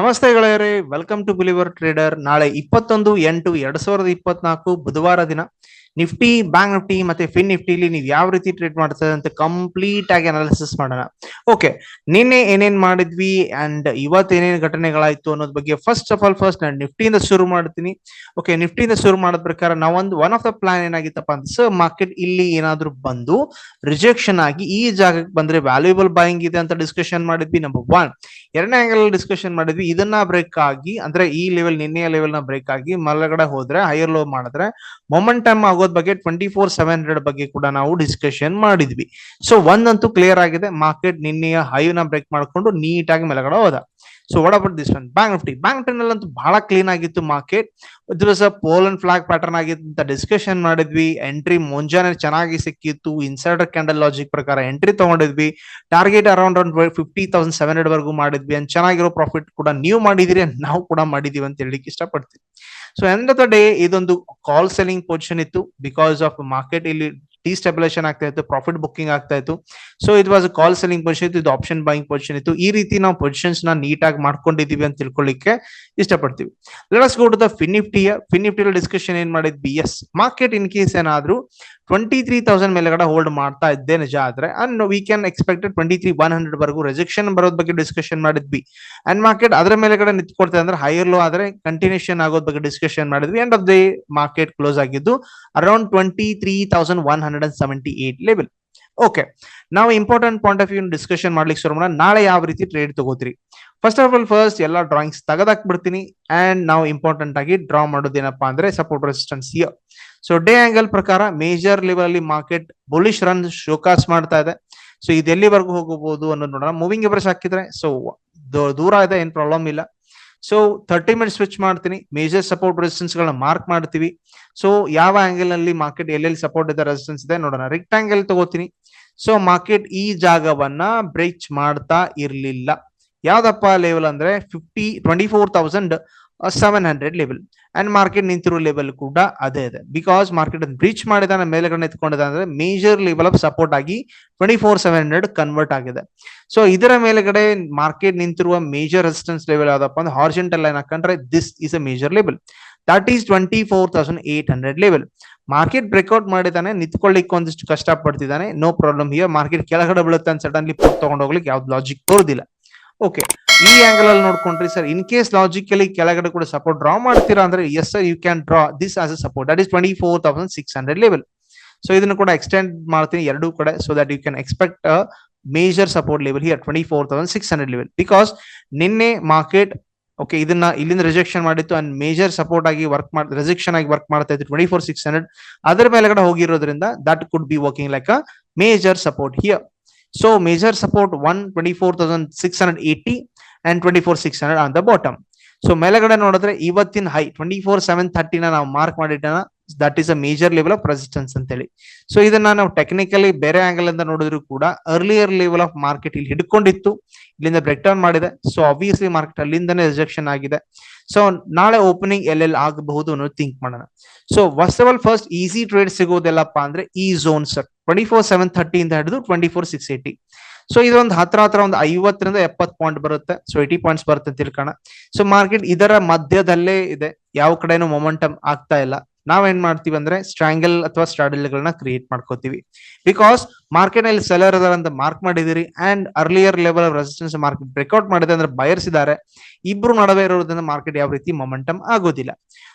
ನಮಸ್ತೆ ಗೆಳೆಯರೇ welcome to believer trader ನಾಳೆ ಇಪ್ಪತ್ತೊಂದು ಎಂಟು ಎರಡ್ ಸಾವಿರದ ಇಪ್ಪತ್ನಾಲ್ಕು ಬುಧವಾರ ದಿನ. ನಿಫ್ಟಿ, ಬ್ಯಾಂಕ್ ನಿಫ್ಟಿ ಮತ್ತೆ ಫಿನ್ ನಿಫ್ಟಿಲಿ ನೀವು ಯಾವ ರೀತಿ ಟ್ರೇಡ್ ಮಾಡ್ತದೆ ಅಂತ ಕಂಪ್ಲೀಟ್ ಆಗಿ ಅನಾಲಿಸಿಸ್ ಮಾಡೋಣ. ಓಕೆ ನಿನ್ನೆ ಏನೇನ್ ಮಾಡಿದ್ವಿ ಅಂಡ್ ಇವತ್ತು ಏನೇನು ಘಟನೆಗಳಾಯ್ತು ಅನ್ನೋದ್ ಬಗ್ಗೆ ಫಸ್ಟ್ ಆಫ್ ಆಲ್ ಫಸ್ಟ್ ನಾನು ನಿಫ್ಟಿಯಿಂದ ಶುರು ಮಾಡ್ತೀನಿ. ಓಕೆ ನಿಫ್ಟಿಯಿಂದ ಶುರು ಮಾಡೋದ್ ಪ್ರಕಾರ ನಾವೊಂದು ಒನ್ ಆಫ್ ದ ಪ್ಲಾನ್ ಏನಾಗಿತ್ತಪ್ಪ ಅಂತ ಸರ್ ಮಾರ್ಕೆಟ್ ಇಲ್ಲಿ ಏನಾದ್ರೂ ಬಂದು ರಿಜೆಕ್ಷನ್ ಆಗಿ ಈ ಜಾಗಕ್ಕೆ ಬಂದ್ರೆ ವ್ಯಾಲ್ಯೂಬಲ್ ಬಾಯಿಂಗ್ ಇದೆ ಅಂತ ಡಿಸ್ಕಷನ್ ಮಾಡಿದ್ವಿ ನಂಬರ್ ಒನ್ ಎರಡನೇ ಆಂಗಲ್ ಡಿಸ್ಕಷನ್ ಮಾಡಿದ್ವಿ, ಇದನ್ನ ಬ್ರೇಕ್ ಆಗಿ, ಅಂದ್ರೆ ಈ ಲೆವೆಲ್ ನಿನ್ನೆಯ ಲೆವೆಲ್ನ ಬ್ರೇಕ್ ಆಗಿ ಮಲಗಡೆ ಹೋದ್ರೆ ಹೈಯರ್ ಲೋ ಮಾಡಿದ್ರೆ ಮೊಮೆಂಟಮ್ ಆಗೋದ್ ಬಗ್ಗೆ ಟ್ವೆಂಟಿ ಫೋರ್ ಸೆವೆನ್ ಹಂಡ್ರೆಡ್ ಬಗ್ಗೆ ಕೂಡ ನಾವು ಡಿಸ್ಕಷನ್ ಮಾಡಿದ್ವಿ. ಸೊ ಒಂದಂತೂ ಕ್ಲಿಯರ್ ಆಗಿದೆ. ಮಾರ್ಕೆಟ್ ನಿನ್ನೆಯ ಹೈ ನ ಬ್ರೇಕ್ ಮಾಡ್ಕೊಂಡು ನೀಟಾಗಿ ಮೇಲಗಡೆ ಹೋದ. So what about this one bank Nifty bank ಅಂತೂ ಬಹಳ ಕ್ಲೀನ್ ಆಗಿತ್ತು ಮಾರ್ಕೆಟ್ ದಿವಸ ಪೋಲನ್ ಫ್ಲಾಗ್ ಪ್ಯಾಟರ್ನ್ ಆಗಿತ್ತು ಅಂತ ಡಿಸ್ಕಷನ್ ಮಾಡಿದ್ವಿ. ಎಂಟ್ರಿ ಮುಂಜಾನೆ ಚೆನ್ನಾಗಿ ಸಿಕ್ಕಿತ್ತು. ಇನ್ಸೈಡರ್ ಕ್ಯಾಂಡಲ್ ಲಾಜಿಕ್ ಪ್ರಕಾರ ಎಂಟ್ರಿ ತಗೊಂಡಿದ್ವಿ. ಟಾರ್ಗೆಟ್ ಅರೌಂಡ್ ಒಂದು ಫಿಫ್ಟಿ ತೌಸಂಡ್ ಸೆವೆನ್ ಹಂಡ್ರೆಡ್ ವರೆಗೂ ಮಾಡಿದ್ವಿ. ಅಂಡ್ ಚೆನ್ನಾಗಿರೋ ಪ್ರಾಫಿಟ್ ಕೂಡ ನೀವು ಮಾಡಿದಿರಿ ನಾವು ಕೂಡ ಮಾಡಿದೀವಿ ಅಂತ ಹೇಳಿಕ್ಕೆ ಇಷ್ಟಪಡ್ತೀನಿ. So end of the day ಇದೊಂದು ಕಾಲ್ ಸೆಲ್ಲಿಂಗ್ ಪೊಸಿಷನ್ ಇತ್ತು. ಬಿಕಾಸ್ ಆಫ್ ಮಾರ್ಕೆಟ್ ಇಲ್ಲಿ ಡಿಸ್ಟೆಬಿಲೇಷನ್ ಆಗ್ತಾ ಇತ್ತು ಪ್ರಾಫಿಟ್ ಬುಕ್ಕಿಂಗ್ ಆಗ್ತಾ ಇತ್ತು. ಸೊ ಇದು ವಾಸ್ ಕಾಲ್ ಸೆಲ್ಲಿಂಗ್ ಪೊಸಿಷನ್ ಇತ್ತು, ಇದು ಆಪ್ಷನ್ ಬೈಯಿಂಗ್ ಪೊಸಿಷನ್ ಇತ್ತು. ಈ ರೀತಿ ನಾವು ಪೊಸಿಷನ್ಸ್ನ ನೀಟಾಗಿ ಮಾಡ್ಕೊಂಡಿದೀವಿ ಅಂತ ತಿಳ್ಕೊಳ್ಳಿಕ್ಕೆ ಇಷ್ಟಪಡ್ತೀವಿ. ಲೆಟ್ಸ್ ಗೋ ಟು ದ ಫಿನಿಫ್ಟಿಯ ಫಿನಿಫ್ಟಿಯ ಫಿನ್ ಡಿಸ್ಕಷನ್ ಏನ್ ಮಾಡಿದ್ವಿ ಎಸ್ ಮಾರ್ಕೆಟ್ ಇನ್ ಕೇಸ್ ಏನಾದ್ರು ಟ್ವೆಂಟಿ ತ್ರೀ ತೌಸಂಡ್ ಮೇಲೆಗಡೆ ಹೋಲ್ಡ್ ಮಾಡ್ತಾ ಇದ್ದೆ ನಿಜ ಆದ್ರೆ and we can expected twenty three one hundred ವರೆಗೂ ರೆಜೆಕ್ಷನ್ ಬರೋದ್ ಬಗ್ಗೆ ಡಿಸ್ಕಷನ್ ಮಾಡಿದ್ವಿ. ಅಂಡ್ ಮಾರ್ಕೆಟ್ ಅದರ ಮೇಲೆಗಡೆ ನಿಂತ್ಕೊಳ್ತಾ ಅಂದ್ರೆ ಹೈಯರ್ ಲೋ ಆದ್ರೆ ಕಂಟಿನ್ಯೂಷನ್ ಆಗೋದ್ ಬಗ್ಗೆ ಡಿಸ್ಕಷನ್ ಮಾಡಿದ್ವಿ. End of the market close ಆಗಿದ್ದು around twenty three thousand one hundred and seventy eight level okay ನಾವು important point of view discussion ಮಾಡ್ಲಿಕ್ಕೆ ಶುರು ಮಾಡೋಣ. ನಾಳೆ ಯಾವ ರೀತಿ ಟ್ರೇಡ್ ತಗೋತೀರಿ? ಫಸ್ಟ್ ಆಫ್ ಆಲ್ ಫಸ್ಟ್ ಎಲ್ಲ ಡ್ರಾಯಿಂಗ್ಸ್ ತೆಗೆದಾಕ್ ಬಿಡ್ತೀನಿ ಅಂಡ್ ನಾವು ಇಂಪಾರ್ಟೆಂಟ್ ಆಗಿ ಡ್ರಾ ಮಾಡೋದೇನಪ್ಪಾ ಅಂದ್ರೆ support resistance year so day angle ಪ್ರಕಾರ ಮೇಜರ್ ಲೆವೆಲ್ ಅಲ್ಲಿ ಮಾರ್ಕೆಟ್ ಬುಲಿಶ್ ರನ್ ಶೋಕಾಸ್ ಮಾಡ್ತಾ ಇದೆ. ಸೊ ಇದೆಲ್ಲಿವರೆಗೂ ಹೋಗಬಹುದು ಅನ್ನೋದು ನೋಡೋಣ. ಮೂವಿಂಗ್ ಎವರೇಜ್ ಹಾಕಿದ್ರೆ ಸೊ ದೂರ ಇದೆ, ಏನ್ ಪ್ರಾಬ್ಲಮ್ ಇಲ್ಲ. ಸೊ ಥರ್ಟಿ ಮಿನಿಟ್ ಸ್ವಿಚ್ ಮಾಡ್ತೀನಿ. ಮೇಜರ್ ಸಪೋರ್ಟ್ ರೆಸಿಸ್ಟೆನ್ಸ್ ಗಳನ್ನ ಮಾರ್ಕ್ ಮಾಡ್ತೀವಿ. ಸೊ ಯಾವ ಆಂಗಲ್ನಲ್ಲಿ ಮಾರ್ಕೆಟ್ ಎಲ್ಲೆಲ್ಲಿ ಸಪೋರ್ಟ್ ಇದೆ ರೆಸಿಸ್ಟೆನ್ಸ್ ಇದೆ ನೋಡೋಣ. ರೆಕ್ಟಾಂಗಲ್ ತಗೋತೀನಿ. ಸೊ ಮಾರ್ಕೆಟ್ ಈ ಜಾಗವನ್ನ ಬ್ರೇಚ್ ಮಾಡ್ತಾ ಇರ್ಲಿಲ್ಲ. ಯಾವ್ದಪ್ಪ ಲೆವೆಲ್ ಅಂದ್ರೆ fifty twenty four thousand seven hundred level and market ನಿಂತಿರೋ ಲೆವೆಲ್ ಕೂಡ ಅದೇ ಇದೆ. ಬಿಕಾಸ್ ಮಾರ್ಕೆಟ್ ಬ್ರೀಚ್ ಮಾಡಿದ ಮೇಲೆಗಡೆ ಎತ್ಕೊಂಡಿದೆ ಅಂದ್ರೆ ಮೇಜರ್ ಲೆವೆಲ್ ಆಫ್ ಸಪೋರ್ಟ್ ಆಗಿ twenty four seven hundred convert ಆಗಿದೆ. ಸೊ ಇದರ ಮೇಲೆಗಡೆ ಮಾರ್ಕೆಟ್ ನಿಂತಿರುವ ಮೇಜರ್ ರೆಸಿಸ್ಟೆನ್ಸ್ ಲೆವೆಲ್ ಯಾವ್ದಪ್ಪ ಅಂದ್ರೆ ಹಾರ್ಜೆಂಟಲ್ ಲೈನ್ ಹಾಕೊಂಡ್ರೆ this is a major level that is twenty four thousand eight hundred level market breakout ಮಾಡಿದಾನೆ, ನಿಂತ್ಕೊಳ್ಳಿಕ್ಕೆ ಒಂದಿಷ್ಟು ಕಷ್ಟ ಪಡ್ತಿದ್ದಾನೆ ನೋ ಪ್ರಾಬ್ಲಮ್ ಹಿಯರ್ ಮಾರ್ಕೆಟ್ ಕೆಳಗಡೆ ಬೀಳುತ್ತೆ ಅಂತ ಸಡನ್ಲಿ ಪುಟ್ ತಗೊಂಡು ಯಾವ್ದು ಲಾಜಿಕ್ ತೋರುದಿಲ್ಲ ಓಕೆ ಈ ಆಂಗಲ್ ಅಲ್ಲಿ ನೋಡ್ಕೊಂಡ್ರಿ ಸರ್ ಇನ್ ಕೇಸ್ ಲಾಜಿಕಲಿ ಕೆಳಗಡೆ ಕೂಡ ಸಪೋರ್ಟ್ ಡ್ರಾ ಮಾಡ್ತೀರಾ ಅಂದ್ರೆ yes sir you can draw this as a support that is twenty four thousand six hundred level so ಇದನ್ನು ಕೂಡ ಎಕ್ಸ್ಟೆಂಡ್ ಮಾಡ್ತೀನಿ ಎರಡೂ ಕಡೆ so that you can expect major support level here twenty four thousand six hundred level because ನಿನ್ನೆ market okay ಇದನ್ನ ಇಲ್ಲಿಂದ rejection ಮಾಡಿತ್ತು and major support ಆಗಿ ವರ್ಕ್ ಮಾಡಿ ರಿಜೆಕ್ಷನ್ ಆಗಿ ವರ್ಕ್ ಮಾಡ್ತಾ ಇತ್ತು ಟ್ವೆಂಟಿ ಫೋರ್ ಸಿಕ್ಸ್ ಹಂಡ್ರೆಡ್ ಅದರ ಮೇಲೆಗಡೆ ಹೋಗಿರೋದ್ರಿಂದ that could be working like a major support here so major support one twenty four thousand six hundred eighty and twenty four six hundred on the bottom so ಮೇಲೆಗಡೆ ನೋಡಿದ್ರೆ ಇವತ್ತಿನ high twenty four seven ಥರ್ಟಿನ ನಾವು mark ಮಾಡಿಟ್ಟನ that is a major level of resistance ಅಂತ ಹೇಳಿ so ಇದನ್ನ ನಾವು technically ಬೇರೆ ಆಂಗಲ್ ಇಂದ ನೋಡಿದ್ರು ಕೂಡ ಅರ್ಲಿಯರ್ ಲೆವೆಲ್ ಆಫ್ ಮಾರ್ಕೆಟ್ ಇಲ್ಲಿ ಹಿಡ್ಕೊಂಡಿತ್ತು, ಇಲ್ಲಿಂದ ಬ್ರೇಕ್ ಡೌನ್ ಮಾಡಿದೆ. ಸೊ ಆಬ್ವಿಯಸ್ಲಿ ಮಾರ್ಕೆಟ್ ಅಲ್ಲಿಂದನೇ ರಿಜೆಕ್ಷನ್ ಆಗಿದೆ. ಸೊ ನಾಳೆ ಓಪನಿಂಗ್ ಎಲ್ಲೆಲ್ಲಿ ಆಗಬಹುದು ಅನ್ನೋದು ಥಿಂಕ್ ಮಾಡೋಣ. So first of all first easy trade ಸಿಗೋದೆಲ್ಲಪ್ಪ ಅಂದ್ರೆ ಈ zone sir twenty four seven thirty ಇಂದ ಹಿಡಿದು twenty four six eighty so ಇದೊಂದು ಹತ್ರ ಹತ್ರ ಒಂದು ಐವತ್ತರಿಂದ ಎಪ್ಪತ್ತು ಪಾಯಿಂಟ್ ಬರುತ್ತೆ. ಸೊ ಏಯ್ಟಿ ಪಾಯಿಂಟ್ಸ್ ಬರುತ್ತೆ ತಿಳ್ಕೋಣ. ಸೊ ಮಾರ್ಕೆಟ್ ಇದರ ಮಧ್ಯದಲ್ಲೇ ಇದೆ. ಯಾವ ಕಡೆನೂ ಮೊಮೆಂಟಮ್ ಆಗ್ತಾ ಇಲ್ಲ. ನಾವೇನ್ ಮಾಡ್ತೀವಿ ಅಂದ್ರೆ ಸ್ಟ್ರಾಂಗಲ್ ಅಥವಾ ಸ್ಟ್ರಾಡಲ್ ಗಳನ್ನ ಕ್ರಿಯೇಟ್ ಮಾಡ್ಕೋತೀವಿ. ಬಿಕಾಸ್ ಮಾರ್ಕೆಟ್ನಲ್ಲಿ ಸೆಲರ್ ಅದರ ಅಂತ ಮಾರ್ಕ್ ಮಾಡಿದಿರಿ and earlier level of resistance market breakout ಮಾಡಿದೆ ಅಂದ್ರೆ ಬಯರ್ಸ್ ಇದಾರೆ. ಇಬ್ರು ನಡುವೆ ಇರೋದ್ರಿಂದ ಮಾರ್ಕೆಟ್ ಯಾವ ರೀತಿ ಮೊಮೆಂಟಮ್ ಆಗೋದಿಲ್ಲ.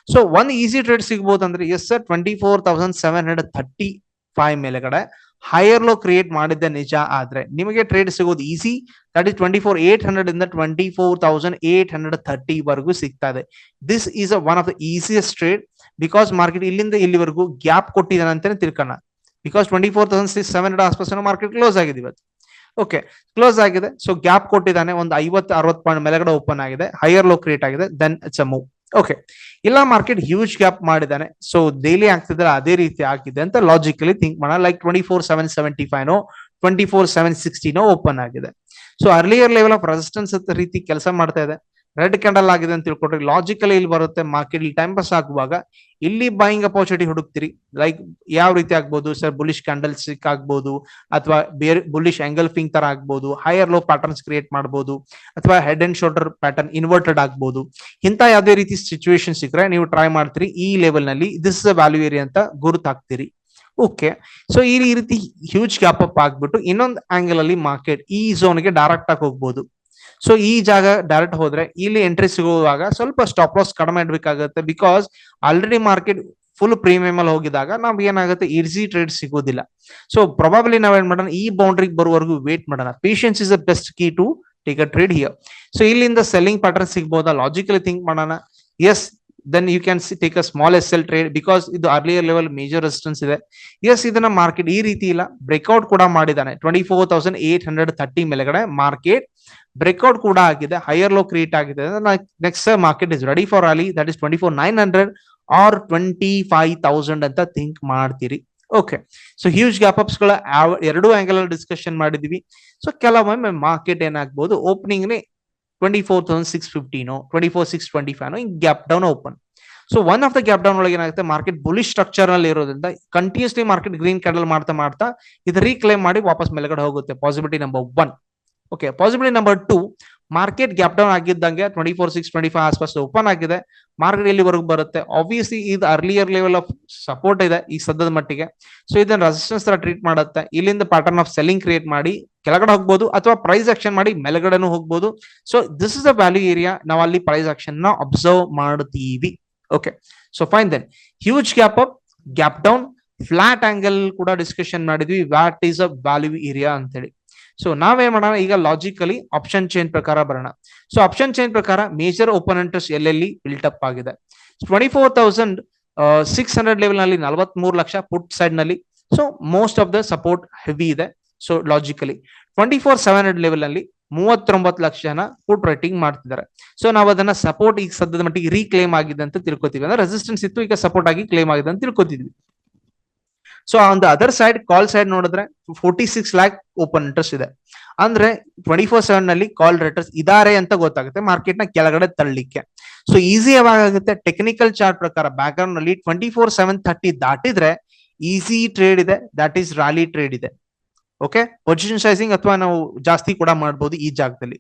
ಸೊ ಒಂದ್ ಈಸಿ ಟ್ರೇಡ್ ಸಿಗ್ಬೋದು ಅಂದ್ರೆ yes sir twenty four thousand seven hundred thirty five ಮೇಲೆಗಡೆ ಹೈಯರ್ ಲೋ ಕ್ರಿಯೇಟ್ ಮಾಡಿದ್ದೆ ನಿಜ ಆದ್ರೆ ನಿಮಗೆ ಟ್ರೇಡ್ ಸಿಗೋದು easy that is twenty four eight hundred ಇಂದ twenty four thousand eight hundred thirty ವರೆಗೂ ಸಿಗ್ತಾ ಇದೆ. This is a one of the easiest trade because market ಇಲ್ಲಿಂದ ಇಲ್ಲಿವರೆಗೂ ಗ್ಯಾಪ್ ಕೊಟ್ಟಿದ್ದಾನೆ ಅಂತಾನೆ ತಿಳ್ಕೋಣ because twenty four thousand six seven hundred ಆಸ್ಪಾಸ್ market close ಆಗಿದೆ ಇವತ್ತು. ಓಕೆ ಕ್ಲೋಸ್ ಆಗಿದೆ. ಸೊ ಗ್ಯಾಪ್ ಕೊಟ್ಟಿದ್ದಾನೆ. ಒಂದು ಐವತ್ತು, ಅರವತ್ತು ಪಾಯಿಂಟ್ ಮೇಲೆಗಡೆ ಓಪನ್ ಆಗಿದೆ. ಹೈಯರ್ ಲೋ ಕ್ರಿಯೇಟ್ ಆಗಿದೆ. Then it's a move okay ಇಲ್ಲ ಮಾರ್ಕೆಟ್ ಹ್ಯೂಜ್ ಗ್ಯಾಪ್ ಮಾಡಿದಾನೆ ಸೊ ಡೈಲಿ ಆಗ್ತಿದ್ರೆ ಅದೇ ರೀತಿ ಆಗಿದೆ ಅಂತ ಲಾಜಿಕಲಿ ಥಿಂಕ್ ಮಾಡೋಣ. Like twenty four seven seventy five twenty four seven ಸಿಕ್ಸ್ಟಿನೋ open ಆಗಿದೆ. So earlier level of resistance ರೀತಿ ಕೆಲಸ ಮಾಡ್ತಾ ಇದೆ. ರೆಡ್ ಕ್ಯಾಂಡಲ್ ಆಗಿದೆ ಅಂತ ತಿಳ್ಕೊಟ್ರಿ ಲಾಜಿಕಲಿ ಇಲ್ಲಿ ಬರುತ್ತೆ ಮಾರ್ಕೆಟ್ ಇಲ್ಲಿ ಟೈಮ್ ಪಾಸ್ ಆಗುವಾಗ ಇಲ್ಲಿ ಬೈಯಿಂಗ್ ಅಪರ್ಚುನಿಟಿ ಹುಡುಕ್ತಿರಿ. ಲೈಕ್ ಯಾವ ರೀತಿ ಆಗ್ಬೋದು? ಸರ್ ಬುಲಿಶ್ ಕ್ಯಾಂಡಲ್ ಸಿಕ್ ಆಗ್ಬೋದು, ಅಥವಾ ಬೇರೆ ಬುಲಿಶ್ ಫಿಂಗ್ ತರ ಆಗ್ಬೋದು ಹೈಯರ್ ಲೋ ಪ್ಯಾಟರ್ನ್ಸ್ ಕ್ರಿಯೇಟ್ ಮಾಡ್ಬೋದು, ಅಥವಾ head and shoulder pattern inverted ಆಗ್ಬೋದು. ಇಂಥ ಯಾವುದೇ ರೀತಿ ಸಿಚುವೇಶನ್ ಸಿಕ್ಕರೆ ನೀವು ಟ್ರೈ ಮಾಡ್ತೀರಿ. ಈ ಲೆವೆಲ್ನಲ್ಲಿ ದಿಸ್ ಇಸ್ ವ್ಯಾಲ್ಯೂ ಏರಿಯಾ ಅಂತ ಗುರುತಾಗ್ತೀರಿ. ಓಕೆ ಸೊ ಈ ರೀತಿ ಹ್ಯೂಜ್ ಗ್ಯಾಪ್ ಅಪ್ ಆಗ್ಬಿಟ್ಟು ಇನ್ನೊಂದು ಆಂಗಲ್ ಅಲ್ಲಿ ಮಾರ್ಕೆಟ್ ಈ ಝೋನ್ಗೆ ಡೈರೆಕ್ಟ್ ಆಗಿ ಹೋಗ್ಬೋದು. ಸೊ ಈ ಜಾಗ ಡೈರೆಕ್ಟ್ ಹೋದ್ರೆ ಇಲ್ಲಿ ಎಂಟ್ರಿ ಸಿಗುವಾಗ ಸ್ವಲ್ಪ ಸ್ಟಾಪ್ ಲಾಸ್ ಕಡಿಮೆ ಇಡಬೇಕಾಗುತ್ತೆ because already market full premium ಅಲ್ಲಿ ಹೋಗಿದಾಗ ನಾವು ಏನಾಗುತ್ತೆ ಈಸಿ ಟ್ರೇಡ್ ಸಿಗೋದಿಲ್ಲ. ಸೊ ಪ್ರೊಬಾಬ್ಲಿ ನಾವ್ ಏನ್ ಮಾಡೋಣ, ಈ ಬೌಂಡ್ರಿ ಬರುವವರೆಗೂ ವೇಟ್ ಮಾಡೋಣ. Patience is a best key to take a trade here so ಇಲ್ಲಿಂದ ಸೆಲ್ಲಿಂಗ್ ಪ್ಯಾಟರ್ನ್ ಸಿಗ್ಬೋದಾ? ಲಾಜಿಕಲಿ ಥಿಂಕ್ ಮಾಡೋಣ. Yes then you can take a small S L trade because ಇದು ಅರ್ಲಿಯರ್ ಲೆವೆಲ್ ಮೇಜರ್ ರೆಸಿಸ್ಟೆನ್ಸ್ ಇದೆ. Yes ಇದನ್ನ market ಈ ರೀತಿ ಇಲ್ಲ. Breakout ಕೂಡ ಮಾಡಿದಾನೆ twenty four thousand eight hundred thirty ಮೇಲೆಗಡೆ ಮಾರ್ಕೆಟ್ ಬ್ರೇಕ್ಔಟ್ ಕೂಡ ಆಗಿದೆ ಹೈಯರ್ ಲೋ ಕ್ರಿಯೇಟ್ ಆಗಿದೆ. Next market is ready for rally that is twenty four nine hundred or twenty five thousand ಅಂತ ಥಿಂಕ್ ಮಾಡ್ತೀರಿ. ಓಕೆ ಸೊ ಹ್ಯೂಜ್ ಗ್ಯಾಪ್ ಅಪ್ಸ್ಗಳ ಎರಡು angle ಅಲ್ಲಿ discussion ಮಾಡಿದೀವಿ. ಸೊ ಕೆಲವೊಮ್ಮೆ ಮಾರ್ಕೆಟ್ ಏನಾಗ್ಬೋದು opening twenty four thousand six ಫಿಫ್ಟೀನೋ twenty four six twenty five gap down open so one of the gap down ಒಳಗೆ ಏನಾಗುತ್ತೆ ಮಾರ್ಕೆಟ್ ಬುಲಿಶ್ ಸ್ಟ್ರಕ್ಚರ್ನಲ್ಲಿ ಇರೋದ್ರಿಂದ ಕಂಟಿನ್ಯೂಸ್ಲಿ ಮಾರ್ಕೆಟ್ ಗ್ರೀನ್ ಕ್ಯಾಂಡಲ್ ಮಾಡ್ತಾ ಮಾಡ್ತಾ, ಇದು ರೀಕ್ಲೇಮ್ ಮಾಡಿ ವಾಪಸ್ ಮೇಲ್ಗಡೆ ಹೋಗುತ್ತೆ possibility number one okay possibility number two market gap down ಆಗಿದ್ದಂಗೆ twenty four six twenty five ಆಸ್ಪಾಸ್ open ಆಗಿದೆ. ಮಾರ್ಕೆಟ್ ಎಲ್ಲಿವರೆಗೂ ಬರುತ್ತೆ? ಆಬ್ವಿಯಸ್ಲಿ ಇದು ಅರ್ಲಿಯರ್ ಲೆವೆಲ್ ಆಫ್ ಸಪೋರ್ಟ್ ಇದೆ ಈ ಸದ್ಯದ ಮಟ್ಟಿಗೆ. ಸೊ ಇದನ್ನ ರೆಸಿಸ್ಟೆನ್ಸ್ ತರ ಟ್ರೀಟ್ ಮಾಡುತ್ತೆ. ಇಲ್ಲಿಂದ ಪ್ಯಾಟರ್ನ್ ಆಫ್ ಸೆಲ್ಲಿಂಗ್ ಕ್ರಿಯೇಟ್ ಮಾಡಿ ಕೆಳಗಡೆ ಹೋಗ್ಬೋದು ಅಥವಾ ಪ್ರೈಸ್ ಆಕ್ಷನ್ ಮಾಡಿ ಮೇಲ್ಗಡೆನೂ ಹೋಗ್ಬೋದು. So this is the value area ನಾವು ಅಲ್ಲಿ ಪ್ರೈಸ್ ಆಕ್ಷನ್ನ ಅಬ್ಸರ್ವ್ ಮಾಡ್ತೀವಿ. Okay so fine then huge gap up gap down flat angle ಕೂಡ ಡಿಸ್ಕಷನ್ ಮಾಡಿದ್ವಿ. What is a value area ಅಂತೇಳಿ. ಸೊ ನಾವೇನ್ ಮಾಡೋಣ? ಈಗ ಲಾಜಿಕಲಿ ಆಪ್ಷನ್ ಚೇಂಜ್ ಪ್ರಕಾರ ಬರೋಣ. ಸೊ ಆಪ್ಷನ್ ಚೇಂಜ್ ಪ್ರಕಾರ ಮೇಜರ್ ಓಪನ್ ಅಂಟರ್ಸ್ ಎಲ್ಲೆಲ್ಲಿ ಬಿಲ್ಟ್ ಅಪ್ ಆಗಿದೆ? Twenty four thousand six hundred ಲೆವೆಲ್ನಲ್ಲಿ ನಲವತ್ತ್ ಮೂರು ಲಕ್ಷ ಪುಟ್ ಸೈಡ್ನಲ್ಲಿ. So most of the support heavy ಇದೆ. So logically twenty four seven hundred ಲೆವೆಲ್ನಲ್ಲಿ ಮೂವತ್ತೊಂಬತ್ತು ಲಕ್ಷ ಜನ ಪುಟ್ ರೈಟಿಂಗ್ ಮಾಡ್ತಿದ್ದಾರೆ. ಸೊ ನಾವು ಅದನ್ನ ಸಪೋರ್ಟ್ ಈಗ ಸದ್ಯದ ಮಟ್ಟಿಗೆ ರೀಕ್ಲೇಮ್ ಆಗಿದೆ ಅಂತ ತಿಳ್ಕೊತೀವಿ. ಅಂದ್ರೆ ರೆಸಿಸ್ಟೆನ್ಸ್ ಇತ್ತು, ಈಗ ಸಪೋರ್ಟ್ ಆಗಿ ಕ್ಲೇಮ್ ಆಗಿದೆ ಅಂತ ತಿಳ್ಕೊತಿದ್ವಿ so on the other side call side ನೋಡಿದ್ರೆ forty six lakh open interest ಇದೆ. ಅಂದ್ರೆ ಟ್ವೆಂಟಿ ಫೋರ್ ಸೆವೆನ್ನಲ್ಲಿ ಕಾಲ್ ರೇಟರ್ಸ್ ಇದಾರೆ ಅಂತ ಗೊತ್ತಾಗುತ್ತೆ ಮಾರ್ಕೆಟ್ನ ಕೆಳಗಡೆ ತಳ್ಳಿಕ್ಕೆ. ಸೊ ಈಸಿ ಯಾವಾಗ ಆಗುತ್ತೆ ಟೆಕ್ನಿಕಲ್ ಚಾರ್ಟ್ ಪ್ರಕಾರ ಬ್ಯಾಕ್ ಗ್ರೌಂಡ್ನಲ್ಲಿ ಟ್ವೆಂಟಿ ಫೋರ್ ಸೆವೆನ್ ಥರ್ಟಿ ದಾಟಿದ್ರೆ ಈಸಿ ಟ್ರೇಡ್ ಇದೆ ದಟ್ ಈಸ್ ರಾಲಿ ಟ್ರೇಡ್ ಇದೆ. ಓಕೆ ಪೊಸಿಷನ್ ಸೈಸಿಂಗ್ ಅಥವಾ ನಾವು ಜಾಸ್ತಿ ಕೂಡ ಮಾಡಬಹುದು ಈ ಜಾಗದಲ್ಲಿ.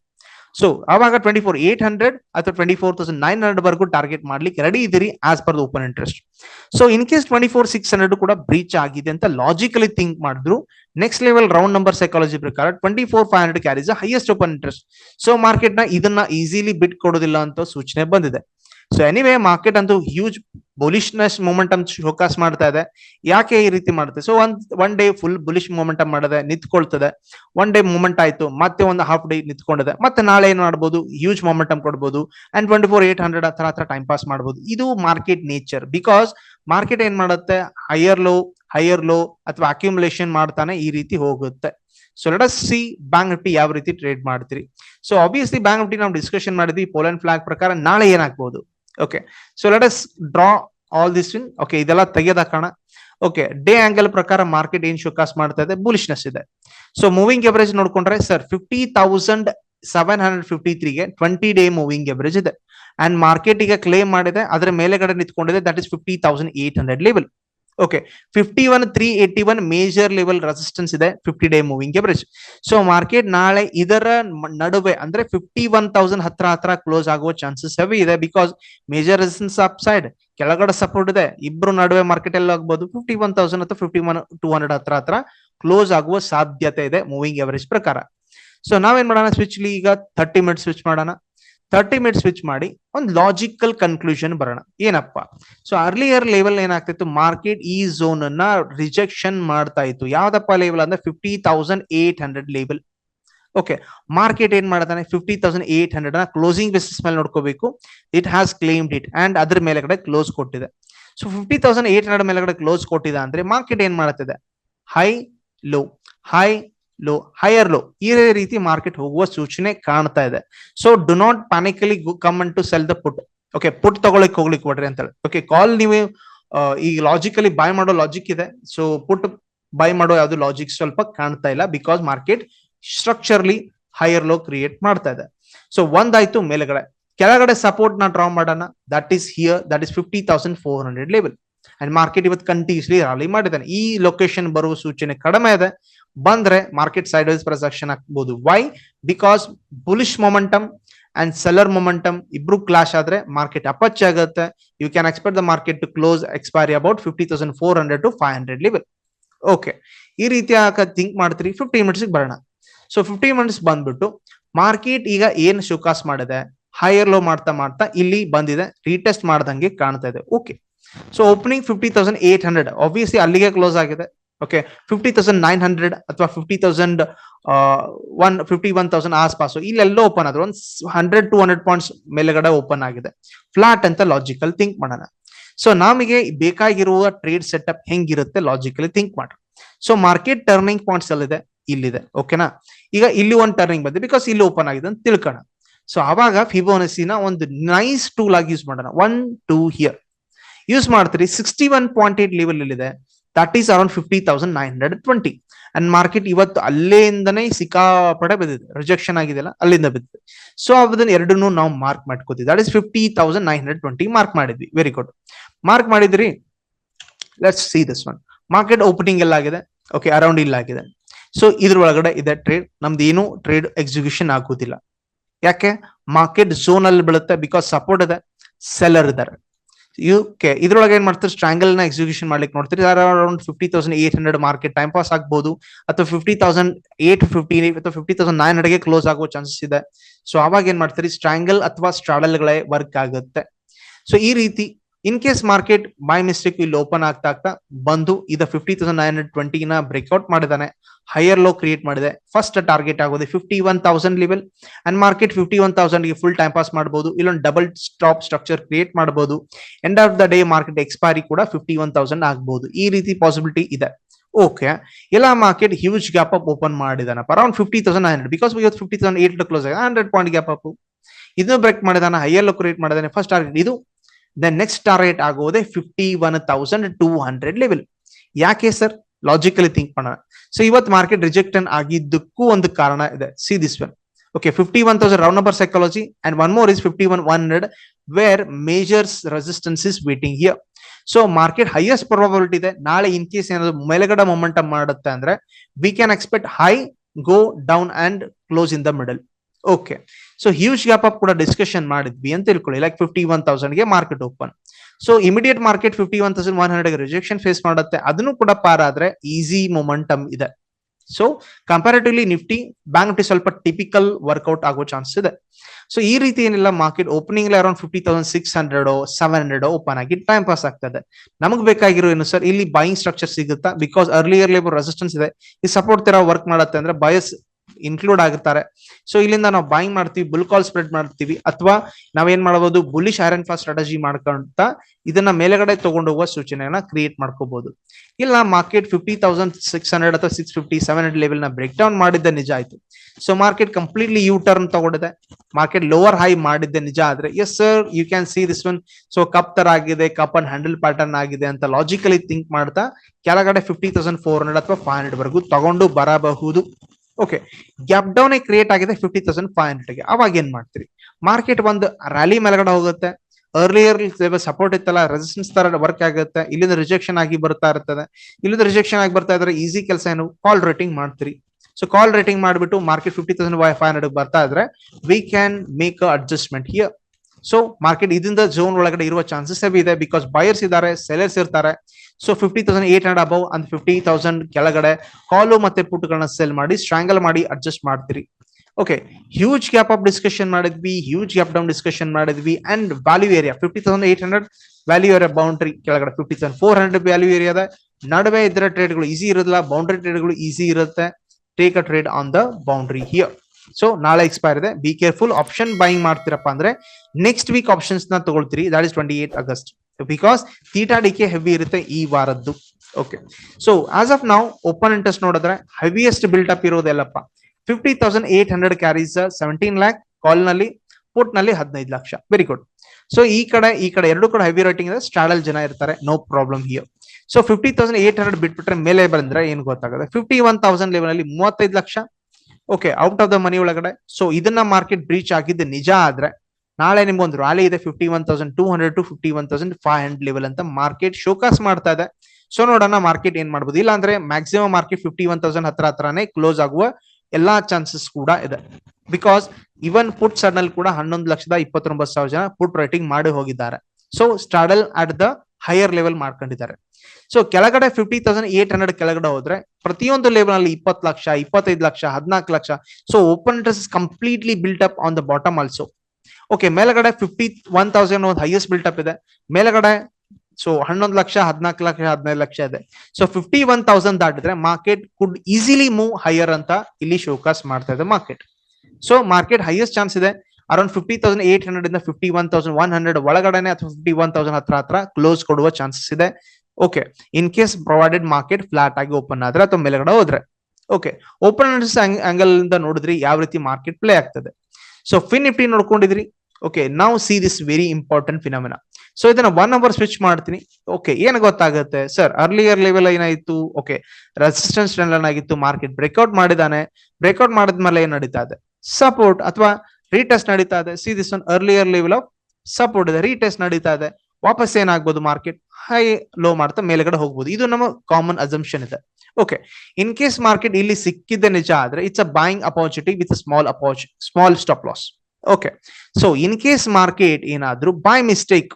ಸೊ ಅವಾಗ ಟ್ವೆಂಟಿ ಫೋರ್ ಏಟ್ ಹಂಡ್ರೆಡ್ ಅಥವಾ twenty four thousand nine hundred ವರೆಗೂ ಟಾರ್ಗೆಟ್ ಮಾಡ್ಲಿಕ್ಕೆ ರೆಡಿ ಇದ್ದೀರಿ as per the open interest so in case twenty four six hundred ಕೂಡ ಬ್ರೀಚ್ ಆಗಿದೆ ಅಂತ ಲಾಜಿಕಲಿ ಥಿಂಕ್ ಮಾಡಿದ್ರು next level round number psychology ಪ್ರಕಾರ twenty four five hundred carries highest open interest so ಮಾರ್ಕೆಟ್ನ ಇದನ್ನ easily ಬಿಟ್ ಕೊಡೋದಿಲ್ಲ ಅಂತ ಸೂಚನೆ ಬಂದಿದೆ. ಸೊ ಎನಿವೇ ಮಾರ್ಕೆಟ್ ಅಂತೂ ಹ್ಯೂಜ್ ಬುಲಿಶ್ನೆಸ್ ಮೊಮೆಂಟಮ್ ಶೋಕಾಸ್ ಮಾಡ್ತಾ ಇದೆ. ಯಾಕೆ ಈ ರೀತಿ ಮಾಡುತ್ತೆ? ಸೊ ಒಂದ್ one day full bullish momentum ಮಾಡಿದೆ ನಿಂತ್ಕೊಳ್ತದೆ. ಒನ್ ಡೇ ಮೂಮೆಂಟ್ ಆಯ್ತು, ಮತ್ತೆ ಒಂದು ಹಾಫ್ ಡೇ ನಿಂತ್ಕೊಂಡಿದೆ. ಮತ್ತೆ ನಾಳೆ ಏನ್ ಮಾಡ್ಬೋದು? ಹ್ಯೂಜ್ ಮೊಮೆಂಟಮ್ ಕೊಡ್ಬೋದು. And twenty four eight hundred ಹತ್ರ ಹತ್ರ ಟೈಮ್ ಪಾಸ್ ಮಾಡ್ಬೋದು. ಇದು ಮಾರ್ಕೆಟ್ ನೇಚರ್ ಬಿಕಾಸ್ ಮಾರ್ಕೆಟ್ ಏನ್ ಮಾಡುತ್ತೆ? ಹೈಯರ್ ಲೋ ಹೈಯರ್ ಲೋ ಅಥವಾ ಅಕ್ಯುಮುಲೇಷನ್ ಮಾಡ್ತಾನೆ ಈ ರೀತಿ ಹೋಗುತ್ತೆ. So let us see bank Nifty ಯಾವ ರೀತಿ ಟ್ರೇಡ್ ಮಾಡ್ತೀರಿ. ಸೊ ಆಬ್ವಿಯಸ್ಲಿ ಬ್ಯಾಂಕ್ ನಿಫ್ಟಿ ನಾವು ಡಿಸ್ಕಷನ್ ಮಾಡಿದ್ವಿ. ಪೋಲೆಂಡ್ ಫ್ಲಾಗ್ ಪ್ರಕಾರ ನಾಳೆ ಏನಾಗ್ಬೋದು okay so let us draw all this in okay ಇದೆಲ್ಲ ತೆಗೆದಾಕೋಣ ಓಕೆ ಡೇ ಆಂಗಲ್ ಪ್ರಕಾರ ಮಾರ್ಕೆಟ್ ಏನ್ ಶೋಕಾಸ್ ಮಾಡ್ತಾ ಇದೆ? ಬುಲಿಶ್ನೆಸ್ ಇದೆ. ಸೊ ಮೂವಿಂಗ್ ಎವರೇಜ್ ನೋಡ್ಕೊಂಡ್ರೆ sir fifty thousand seven hundred fifty ತ್ರೀಗೆ twenty day moving average ಇದೆ. ಅಂಡ್ ಮಾರ್ಕೆಟ್ ಈಗ ಕ್ಲೇಮ್ ಮಾಡಿದೆ, ಅದರ ಮೇಲೆಗಡೆ ನಿಂತ್ಕೊಂಡಿದೆ that is fifty thousand eight hundred level okay fifty one three eighty one major level resistance ಇದೆ fifty day moving average so market ನಾಳೆ ಇದರ ನಡುವೆ, ಅಂದ್ರೆ ಫಿಫ್ಟಿ ಒನ್ ತೌಸಂಡ್ ಹತ್ರ ಹತ್ರ ಕ್ಲೋಸ್ ಆಗುವ ಚಾನ್ಸಸ್ ಹೆವಿ ಇದೆ because major resistance up side ಕೆಳಗಡೆ ಸಪೋರ್ಟ್ ಇದೆ. ಇಬ್ರು ನಡುವೆ ಮಾರ್ಕೆಟ್ ಅಲ್ಲಿ ಆಗ್ಬಹುದು ಫಿಫ್ಟಿ ಒನ್ ತೌಸಂಡ್ ಅಥವಾ ಫಿಫ್ಟಿ ಒನ್ ಟೂ ಹಂಡ್ರೆಡ್ ಹತ್ರ ಹತ್ರ ಕ್ಲೋಸ್ ಆಗುವ ಸಾಧ್ಯತೆ ಇದೆ ಮೂವಿಂಗ್ ಎವರೇಜ್ ಪ್ರಕಾರ. ಸೊ ನಾವೇನ್ ಮಾಡೋಣ ಸ್ವಿಚ್ ಈಗ ಥರ್ಟಿ ಮಿನಿಟ್ ಸ್ವಿಚ್ ಮಾಡೋಣ. ತರ್ಟಿ ಮಿನಿಟ್ಸ್ ಸ್ವಿಚ್ ಮಾಡಿ ಒಂದು ಲಾಜಿಕಲ್ ಕನ್ಕ್ಲೂಷನ್ ಬರೋಣ. ಏನಪ್ಪ? ಸೊ ಅರ್ಲಿಯರ್ ಲೆವೆಲ್ ಏನಾಗ್ತಿತ್ತು? ಮಾರ್ಕೆಟ್ ಈ ಝೋನ್ ಅನ್ನ ರಿಜೆಕ್ಷನ್ ಮಾಡ್ತಾ ಇತ್ತು. ಯಾವ್ದಪ್ಪ ಲೆವೆಲ್ ಅಂದ್ರೆ fifty thousand eight hundred level okay market ಏನ್ ಮಾಡ್ತಾನೆ? ಫಿಫ್ಟಿ ತೌಸಂಡ್ ಏಟ್ ಹಂಡ್ರೆಡ್ನ ಕ್ಲೋಸಿಂಗ್ ಬೇಸಿಸ್ ಮೇಲೆ ನೋಡ್ಕೋಬೇಕು. It has claimed it and ಅದ್ರ ಮೇಲೆಗಡೆ ಕ್ಲೋಸ್ ಕೊಟ್ಟಿದೆ. So fifty thousand eight hundred ಮೇಲೆಗಡೆ ಕ್ಲೋಸ್ ಕೊಟ್ಟಿದೆ ಅಂದ್ರೆ ಮಾರ್ಕೆಟ್ ಏನ್ ಮಾಡುತ್ತಿದೆ high low high low higher low ಈ ರೀತಿ ಮಾರ್ಕೆಟ್ ಹೋಗುವ ಸೂಚನೆ ಕಾಣ್ತಾ ಇದೆ. So do not panically come on to sell the put okay put ತಗೊಳಕ್ ಹೋಗ್ಲಿಕ್ಕೆ ಕೊಡ್ರಿ ಅಂತ ಹೇಳಿ. ಓಕೆ ಕಾಲ್ ನೀವು ಈ ಲಾಜಿಕಲಿ ಬೈ ಮಾಡೋ ಲಾಜಿಕ್ ಇದೆ. ಸೊ ಪುಟ್ ಬೈ ಮಾಡೋ ಯಾವ್ದು ಲಾಜಿಕ್ ಸ್ವಲ್ಪ ಕಾಣ್ತಾ ಇಲ್ಲ because market structurally higher low create ಮಾಡ್ತಾ ಇದೆ. ಸೊ ಒಂದಾಯ್ತು ಮೇಲ್ಗಡೆ. ಕೆಳಗಡೆ ಸಪೋರ್ಟ್ನ ಡ್ರಾ ಮಾಡೋಣ. That is here that is fifty thousand four hundred level and market ಇವತ್ತು ಕಂಟಿನ್ಯೂಸ್ಲಿ ರಾಲಿ ಮಾಡಿದ್ದಾನೆ. ಈ ಲೊಕೇಶನ್ ಬರುವ ಸೂಚನೆ ಕಡಿಮೆ ಇದೆ. ಬಂದ್ರೆ ಮಾರ್ಕೆಟ್ ಸೈಡ್ ವೈಸ್ ಪ್ರಸೆಕ್ಷನ್ ಆಗ್ಬಹುದು why because bullish momentum and seller momentum ಇಬ್ರು ಕ್ಲಾಶ್ ಆದ್ರೆ ಮಾರ್ಕೆಟ್ ಅಪಚ್ ಆಗುತ್ತೆ. You can expect the market to close expiry about fifty thousand four hundred to five hundred level okay ಈ ರೀತಿ ಥಿಂಕ್ ಮಾಡ್ತೀರಿ. Fifty minutes ಬರೋಣ. ಸೊ ಫಿಫ್ಟಿ ಮಿನಿಟ್ಸ್ ಬಂದ್ಬಿಟ್ಟು market ಈಗ ಏನ್ ಶುಕಾಸ್ ಮಾಡಿದೆ? ಹೈಯರ್ ಲೋ ಮಾಡ್ತಾ ಮಾಡ್ತಾ ಇಲ್ಲಿ ಬಂದಿದೆ. ರೀಟೆಸ್ಟ್ ಮಾಡ್ದಂಗೆ ಕಾಣ್ತಾ ಇದೆ. Okay so opening fifty thousand eight hundred obviously ಅಲ್ಲಿಗೆ ಕ್ಲೋಸ್ ಆಗಿದೆ. Okay fifty thousand nine hundred ಅಥವಾ fifty thousand one fifty one thousand ಆಸ್ಪಾಸು. ಇಲ್ಲೆಲ್ಲ ಓಪನ್ ಆದ್ರೆ ಒಂದು ಹಂಡ್ರೆಡ್ ಟು ಹಂಡ್ರೆಡ್ ಪಾಯಿಂಟ್ಸ್ ಮೇಲೆಗಡೆ ಓಪನ್ ಆಗಿದೆ. ಫ್ಲಾಟ್ ಅಂತ ಲಾಜಿಕಲ್ ಥಿಂಕ್ ಮಾಡೋಣ. ಸೊ ನಮಗೆ ಬೇಕಾಗಿರುವ ಟ್ರೇಡ್ ಸೆಟಪ್ ಹೆಂಗಿರುತ್ತೆ ಲಾಜಿಕಲಿ ಥಿಂಕ್ ಮಾಡ್ರಿ. ಸೊ ಮಾರ್ಕೆಟ್ ಟರ್ನಿಂಗ್ ಪಾಯಿಂಟ್ಸ್ ಅಲ್ಲಿದೆ, ಇಲ್ಲಿದೆ. ಓಕೆನಾ ಈಗ ಇಲ್ಲಿ ಒಂದು ಟರ್ನಿಂಗ್ ಬಂದಿದೆ. ಬಿಕಾಸ್ ಇಲ್ಲಿ ಓಪನ್ ಆಗಿದೆ ಅಂತ ತಿಳ್ಕೋಣ. ಸೊ ಅವಾಗ ಫಿಬೋನಸಿನ ಒಂದು ನೈಸ್ ಟೂಲ್ ಆಗಿ ಯೂಸ್ ಮಾಡೋಣ. ಒನ್ ಟೂ ಹಿಯರ್ ಯೂಸ್ ಮಾಡ್ತೀರಿ sixty one point eight level ಇದೆ. That is around fifty thousand nine hundred twenty and market ಇವತ್ತು ಅಲ್ಲೇಯಿಂದನೇ ಸಿಕ್ಕಾಪಡೆ ಬಿದ್ದಿದೆ. ರಿಜೆಕ್ಷನ್ ಆಗಿದೆಲ್ಲ ಅಲ್ಲಿಂದ ಬಿದ್ದಿದೆ. ಸೊ ಅದನ್ನ ಎರಡನ್ನೂ ನಾವು ಮಾರ್ಕ್ ಮಾಡ್ಕೋತೀವಿ. That is fifty thousand nine hundred twenty mark ಮಾಡಿದ್ವಿ. ವೆರಿ ಗುಡ್ ಮಾರ್ಕ್ ಮಾಡಿದ್ರಿ? Let's see this one market opening ಎಲ್ಲ ಆಗಿದೆ. ಓಕೆ ಅರೌಂಡ್ ಇಲ್ಲ ಆಗಿದೆ. ಸೊ ಇದ್ರ ಒಳಗಡೆ ಇದೆ ಟ್ರೇಡ್ ನಮ್ದು ಏನು ಟ್ರೇಡ್ ಎಕ್ಸಿಕ್ಯೂಷನ್ ಆಗೋದಿಲ್ಲ. ಯಾಕೆ? ಮಾರ್ಕೆಟ್ ಝೋನ್ ಅಲ್ಲಿ ಬೀಳುತ್ತೆ ಬಿಕಾಸ್ ಸಪೋರ್ಟ್ ಇದೆ. ಸೆಲ್ಲರ್ ಇದ್ದಾರೆ. ಕೆ ಇದ್ರೊಳಗೆ ಏನ್ ಮಾಡ್ತಾರೆ? ಸ್ಟ್ರಾಂಗಲ್ನ ಎಕ್ಸಿಕ್ಯೂಷನ್ ಮಾಡ್ಲಿಕ್ಕೆ ನೋಡ್ತೀರಿ. Around fifty thousand eight hundred market time pass ಆಗ್ಬಹುದು ಅಥವಾ ಫಿಫ್ಟಿ ತೌಸಂಡ್ ಏಟ್ ಫಿಫ್ಟಿ ಅಥವಾ ಫಿಫ್ಟಿ ತೌಸಂಡ್ ನೈನ್ ಹಂಡ್ರೆಡ್ಗೆ ಕ್ಲೋಸ್ ಆಗೋ ಚಾನ್ಸಸ್ ಇದೆ. ಸೊ ಅವಾಗ ಏನ್ ಮಾಡ್ತೀರಿ? ಸ್ಟ್ರಾಂಗಲ್ ಅಥವಾ ಸ್ಟ್ರಾಡಲ್ಗಳೇ ವರ್ಕ್ ಆಗುತ್ತೆ. ಸೊ ಈ ರೀತಿ in case market by mistake ಇಲ್ಲಿ ಓಪನ್ ಆಗ್ತಾ ಆಗ್ತಾ ಬಂದು ಇದ ಫಿಫ್ಟಿ ತೌಸಂಡ್ ನೈನ್ ಹಂಡ್ರೆಡ್ ಟ್ವೆಂಟಿನ ಬ್ರೇಕ್ಔಟ್ ಮಾಡಿದಾನೆ ಹೈಯರ್ ಲೋ ಕ್ರಿಯೇಟ್ ಮಾಡಿದೆ. ಫಸ್ಟ್ ಟಾರ್ಗೆಟ್ ಆಗೋದು fifty one thousand level and market fifty one ತೌಸಂಡ್ಗೆ full time pass ಮಾಡಬಹುದು ಇಲ್ಲೊಂದು ಡಬಲ್ ಸ್ಟಾಪ್ ಸ್ಟ್ರಕ್ಚರ್ ಕ್ರಿಯೇಟ್ ಮಾಡಬಹುದು end of the day market expiry ಕೂಡ fifty one thousand ಆಗಬಹುದು ಈ ರೀತಿ ಪಾಸಿಬಿಲಿಟಿ ಇದೆ. ಓಕೆ ಎಲ್ಲ market huge gap up open ಮಾಡಿದಾನಪ್ಪ around fifty thousand hundred because ಇವತ್ತು ಫಿಫ್ಟಿ ತೌಸಂಡ್ ಏಟ್ ಕ್ಲೋಸ್ ಆಗಿದೆ. ಹಂಡ್ರೆಡ್ ಪಾಯಿಂಟ್ ಗ್ಯಾಪ್ ಅಪ್ ಇದನ್ನು ಬ್ರೇಕ್ ಮಾಡಿದಾನ ಹೈಯರ್ ಲೋ ಕ್ರಿಯೇಟ್ ಮಾಡಿದಾನೆ. ಫಸ್ಟ್ ಟಾರ್ಗೆಟ್ ಇದು ದ ನೆಕ್ಸ್ಟ್ ಟಾರ್ಗೆಟ್ ಆಗೋದೇ fifty one thousand two hundred level ಯಾಕೆ sir logically think ಮಾಡೋಣ. So ಇವತ್ತು ಮಾರ್ಕೆಟ್ ರಿಜೆಕ್ಟನ್ ಆಗಿದ್ದಕ್ಕೂ ಒಂದು ಕಾರಣ ಇದೆ. See this one okay fifty one thousand round number psychology and one more is fifty one one hundred where majors resistance is waiting here so market highest probability ಇದೆ. ನಾಳೆ in case ಏನಾದ್ರು ಮೇಲೆಗಡೆ momentum ಮಾಡುತ್ತೆ ಅಂದ್ರೆ we can expect high go down and close in the middle okay so huge gap up ಕೂಡ discussion ಮಾಡಿದ್ವಿ ಅಂತ ತಿಳ್ಕೊಳ್ಳಿ. Like fifty one ತೌಸಂಡ್ಗೆ market open so immediate market fifty one thousand one hundred rejection face ಮಾಡುತ್ತೆ. ಅದನ್ನು ಕೂಡ ಪಾರ್ ಆದ್ರೆ easy momentum ಇದೆ. So comparatively Nifty bank Nifty ಸ್ವಲ್ಪ ಟಿಪಿಕಲ್ ವರ್ಕೌಟ್ ಆಗೋ ಚಾನ್ಸ್ ಇದೆ. ಸೊ ಈ ರೀತಿ ಏನಿಲ್ಲ market opening around fifty thousand six hundred seven hundred open ಆಗಿ ಟೈಮ್ ಪಾಸ್ ಆಗ್ತದೆ. ನಮಗೆ ಬೇಕಾಗಿರೋ ಏನು ಸರ್ ಇಲ್ಲಿ ಬೈಯಿಂಗ್ ಸ್ಟ್ರಕ್ಚರ್ ಸಿಗುತ್ತಾ? ಬಿಕಾಸ್ ಅರ್ಲಿಯರ್ ಲೇಬರ್ ರೆಸಿಸ್ಟೆನ್ಸ್ ಇದೆ. ಈ ಸಪೋರ್ಟ್ ತರ ವರ್ಕ್ ಮಾಡುತ್ತೆ ಅಂದ್ರೆ ಬಯಸ್ ಇನ್ಕ್ಲೂಡ್ ಆಗಿರ್ತಾರೆ. ಸೊ ಇಲ್ಲಿಂದ ನಾವು ಬಾಯಿಂಗ್ ಮಾಡ್ತೀವಿ ಬುಲ್ ಕಾಲ್ ಸ್ಪ್ರೆಡ್ ಮಾಡ್ತೀವಿ, ಅಥವಾ ನಾವೇನ್ ಮಾಡಬಹುದು ಬುಲಿಶ್ ಐರನ್ ಫಾಸ್ಟ್ ಸ್ಟ್ರಾಟಜಿ ಮಾಡ್ಕೊಂತ ಇದನ್ನ ಮೇಲೆಗಡೆ ತಗೊಂಡು ಹೋಗುವ ಸೂಚನೆಯನ್ನ ಕ್ರಿಯೇಟ್ ಮಾಡ್ಕೋಬಹುದು ಇಲ್ಲ market fifty thousand six hundred ಅಥವಾ ಸಿಕ್ಸ್ ಫಿಫ್ಟಿ ಸೆವೆನ್ ಹಂಡ್ರೆಡ್ ಲೆವೆಲ್ನ ಬ್ರೇಕ್ ಡೌನ್ ಮಾಡಿದ್ದೆ ನಿಜ ಆಯ್ತು. So market completely U turn ತಗೊಂಡಿದೆ. ಮಾರ್ಕೆಟ್ ಲೋವರ್ ಹೈ ಮಾಡಿದ್ದೆ ನಿಜ ಆದ್ರೆ yes sir you can see this one so cup ತರ ಆಗಿದೆ ಕಪ್ ಅಂಡ್ ಹ್ಯಾಂಡಲ್ ಪ್ಯಾಟರ್ನ್ ಆಗಿದೆ ಅಂತ ಲಾಜಿಕಲಿ ಥಿಂಕ್ ಮಾಡ್ತಾ, ಕೆಳಗಡೆ ಫಿಫ್ಟಿ ತೌಸಂಡ್ ಫೋರ್ ಹಂಡ್ರೆಡ್ ಅಥವಾ ಫೈವ್ ಹಂಡ್ರೆಡ್ ವರೆಗೂ ತಗೊಂಡು ಬರಬಹುದು. ಓಕೆ ಗ್ಯಾಪ್ ಡೌನ್ ಕ್ರಿಯೇಟ್ ಆಗಿದೆ ಫಿಫ್ಟಿ ತೌಸಂಡ್ ಫೈವ್ ಹಂಡ್ರೆಡ್ಗೆ ಅವಾಗ ಏನ್ ಮಾಡ್ತೀರಿ? ಮಾರ್ಕೆಟ್ ಒಂದು ರ್ಯಾಲಿ ಮೇಲ್ಗಡೆ ಹೋಗುತ್ತೆ. ಅರ್ಲಿಯರ್ ಸಪೋರ್ಟ್ ಇತ್ತಲ್ಲ ರೆಸಿಸ್ಟೆನ್ಸ್ ತರ ವರ್ಕ್ ಆಗುತ್ತೆ. ಇಲ್ಲಿಂದ ರಿಜೆಕ್ಷನ್ ಆಗಿ ಬರ್ತಾ ಇರ್ತದೆ. ಇಲ್ಲಿಂದ ರಿಜೆಕ್ಷನ್ ಆಗಿ ಬರ್ತಾ ಇದ್ರೆ ಈಸಿ ಕೆಲಸ ಏನು? ಕಾಲ್ ರೇಟಿಂಗ್ ಮಾಡ್ತೀರಿ. ಸೊ ಕಾಲ್ ರೇಟಿಂಗ್ ಮಾಡಿಬಿಟ್ಟು market fifty thousand five hundred ಬರ್ತಾ ಇದ್ರೆ we can make adjustment here so market ಇದರಿಂದ ಝೋನ್ ಒಳಗಡೆ ಇರುವ ಚಾನ್ಸಸ್ ಇದೆ ಬಿಕಾಸ್ ಬಯರ್ಸ್ ಇದ್ದಾರೆ ಸೆಲರ್ಸ್ ಇರ್ತಾರೆ. So fifty thousand eight hundred above and fifty thousand ಕೆಳಗಡೆ ಕಾಲು ಮತ್ತೆ ಪುಟ್ಗಳನ್ನ ಸೆಲ್ ಮಾಡಿ ಸ್ಟ್ರಾಂಗಲ್ ಮಾಡಿ ಅಡ್ಜಸ್ಟ್ ಮಾಡ್ತೀರಿ. Okay huge gap up discussion ಮಾಡಿದ್ವಿ ಹ್ಯೂಜ್ ಗ್ಯಾಪ್ ಡೌನ್ ಡಿಸ್ಕಷನ್ ಮಾಡಿದ್ವಿ and value area fifty thousand eight hundred value area boundary ಕೆಳಗಡೆ fifty thousand four hundred value ಏರಿಯಾದ ನಡುವೆ ಇದರ ಟ್ರೇಡ್ಗಳು ಈಸಿ ಇರೋದಿಲ್ಲ ಬೌಂಡ್ರಿ ಟ್ರೇಡ್ಗಳು ಈಸಿ ಇರುತ್ತೆ. Take a trade on the boundary here so ನಾಳೆ ಎಕ್ಸ್ಪೈರ್ ಇದೆ. ಬಿ ಕೇರ್ಫುಲ್ ಆಪ್ಷನ್ ಬೈಯಿಂಗ್ ಮಾಡ್ತೀರಪ್ಪ ಅಂದ್ರೆ ನೆಕ್ಸ್ಟ್ ವೀಕ್ ಆಪ್ಷನ್ಸ್ನ ತಗೊಳ್ತೀರಿ. That is twenty eight August because theta decay heavy ಇರುತ್ತೆ ಈ ವಾರದ್ದು. ಓಕೆ ಸೊ ಆಸ್ ಆಫ್ ನಾವು ಓಪನ್ ಇಂಟ್ರೆಸ್ಟ್ ನೋಡಿದ್ರೆ heaviest built up ಇರೋದೆಲ್ಲಪ್ಪ fifty thousand eight hundred carries seventeen lakh ಕಾಲ್ನಲ್ಲಿ ಪುಟ್ನಲ್ಲಿ ಹದಿನೈದು ಲಕ್ಷ. ವೆರಿ ಗುಡ್ ಸೊ ಈ ಕಡೆ ಈ ಕಡೆ ಎರಡು ಕಡೆ ಹೆವಿ ರೈಟಿಂಗ್ ಇದೆ. ಸ್ಟ್ರಾಡಲ್ ಜನ ಇರ್ತಾರೆ. No problem here so fifty thousand eight hundred ಬಿಟ್ಬಿಟ್ರೆ ಮೇಲೆ ಬಂದ್ರೆ ಏನ್ ಗೊತ್ತಾಗುತ್ತೆ? ಫಿಫ್ಟಿ ಒನ್ ತೌಸಂಡ್ ಲೆವೆಲ್ ಅಲ್ಲಿ ಮೂವತ್ತೈದು lakh. Okay out of the money ಒಳಗಡೆ. ಸೊ ಇದನ್ನ ಮಾರ್ಕೆಟ್ ಬ್ರೀಚ್ ಆಗಿದ್ದು ನಿಜ ಆದ್ರೆ, ನಾಳೆ ನಿಮ್ಗೊಂದು ರ್ಯಾಲಿ ಇದೆ fifty one thousand two hundred to fifty one thousand five hundred level ಅಂತ ಮಾರ್ಕೆಟ್ ಶೋಕಾಸ್ ಮಾಡ್ತಾ ಇದೆ. ಸೊ ನೋಡೋಣ ಮಾರ್ಕೆಟ್ ಏನ್ ಮಾಡ್ಬೋದು. ಇಲ್ಲ ಅಂದ್ರೆ maximum market fifty one thousand ಹತ್ರ ಹತ್ರನೇ ಕ್ಲೋಸ್ ಆಗುವ ಎಲ್ಲಾ ಚಾನ್ಸಸ್ ಕೂಡ ಇದೆ. ಬಿಕಾಸ್ ಇವನ್ ಪುಟ್ ಸಡನ್ ಕೂಡ ಹನ್ನೊಂದು ಲಕ್ಷದ ಇಪ್ಪತ್ತೊಂಬತ್ತು ಸಾವಿರ ಜನ ಪುಟ್ ರೇಟಿಂಗ್ ಮಾಡಿ ಹೋಗಿದ್ದಾರೆ. So straddle at the higher level ಮಾಡ್ಕೊಂಡಿದ್ದಾರೆ. ಸೊ ಕೆಳಗಡೆ ಫಿಫ್ಟಿ ತೌಸಂಡ್ ಏಟ್ ಹಂಡ್ರೆಡ್ ಕೆಳಗಡೆ ಹೋದ್ರೆ ಪ್ರತಿಯೊಂದು ಲೆವೆಲ್ ಅಲ್ಲಿ ಇಪ್ಪತ್ತು ಲಕ್ಷ, ಇಪ್ಪತ್ತೈದು ಲಕ್ಷ, ಹದಿನಾಲ್ಕು lakh. So open interest completely built up on the bottom also okay ಮೇಲ್ಗಡೆ ಫಿಫ್ಟಿ ಒನ್ ತೌಸಂಡ್ ಒಂದು ಹೈಯೆಸ್ಟ್ ಬಿಲ್ಟ್ ಅಪ್ ಇದೆ. ಮೇಲ್ಗಡೆ ಸೊ ಹನ್ನೊಂದು ಲಕ್ಷ, ಹದಿನಾಲ್ಕು ಲಕ್ಷ, ಹದಿನೈದು ಲಕ್ಷ ಇದೆ. So fifty one thousand ದಾಟಿದ್ರೆ market could easily move higher ಅಂತ ಇಲ್ಲಿ ಶೋಕಾಸ್ ಮಾಡ್ತಾ ಇದೆ market so market highest chance ಇದೆ. Around fifty thousand eight hundred ಇಂದ fifty one thousand one hundred ಒಳಗಡೆ ಅಥವಾ ಫಿಫ್ಟಿ ಒನ್ ತೌಸಂಡ್ ಹತ್ರ ಹತ್ರ ಕ್ಲೋಸ್ ಕೊಡುವ ಚಾನ್ಸಸ್ ಇದೆ. Okay in case provided market flat ಆಗಿ ಓಪನ್ ಆದ್ರೆ ಅಥವಾ ಮೇಲೆಗಡೆ ಹೋದ್ರೆ. ಓಕೆ ಓಪನ್ ಆಂಗಲ್ ಇಂದ ನೋಡಿದ್ರಿ ಯಾವ ರೀತಿ ಮಾರ್ಕೆಟ್ ಪ್ಲೇ ಆಗ್ತದೆ. ಸೊ ಫಿನ್ ನಿಫ್ಟಿ ನೋಡ್ಕೊಂಡಿದ್ರಿ. ಓಕೆ ನಾವು see this very important phenomena so ಇದನ್ನ ಒನ್ ಅವರ್ ಸ್ವಿಚ್ ಮಾಡ್ತೀನಿ. ಓಕೆ ಏನ್ ಗೊತ್ತಾಗುತ್ತೆ? ಸರ್ ಅರ್ಲಿಯರ್ ಲೆವೆಲ್ ಏನಾಯ್ತು? ಓಕೆ ರೆಸಿಸ್ಟೆನ್ಸ್ ಏನಾಗಿತ್ತು? ಮಾರ್ಕೆಟ್ ಬ್ರೇಕ್ಔಟ್ ಮಾಡಿದಾನೆ ಬ್ರೇಕ್ಔಟ್ ಮಾಡಿದ್ಮೇಲೆ ಏನ್ ನಡೀತಾ ಇದೆ? ಸಪೋರ್ಟ್ ಅಥವಾ ರೀಟೆಸ್ಟ್ ನಡೀತಾ ಇದೆ. See this one earlier level of support ಇದೆ. ರೀಟೆಸ್ಟ್ ನಡೀತಾ ಇದೆ. ವಾಪಸ್ ಏನಾಗ್ಬೋದು ಮಾರ್ಕೆಟ್ ಹೈ ಲೋ ಮಾಡ್ತಾ ಮೇಲ್ಗಡೆ ಹೋಗ್ಬೋದು. ಇದು ನಮ್ಮ ಕಾಮನ್ ಅಸಂಪ್ಷನ್ ಇದೆ. ಓಕೆ ಇನ್ ಕೇಸ್ ಮಾರ್ಕೆಟ್ ಇಲ್ಲಿ ಸಿಕ್ಕಿದ್ದೆ ನಿಜ ಆದ್ರೆ it's a buying opportunity with small ಅಪಾರ್ಚು small stop loss okay so in case market ಏನಾದ್ರೂ ಬೈ ಮಿಸ್ಟೇಕ್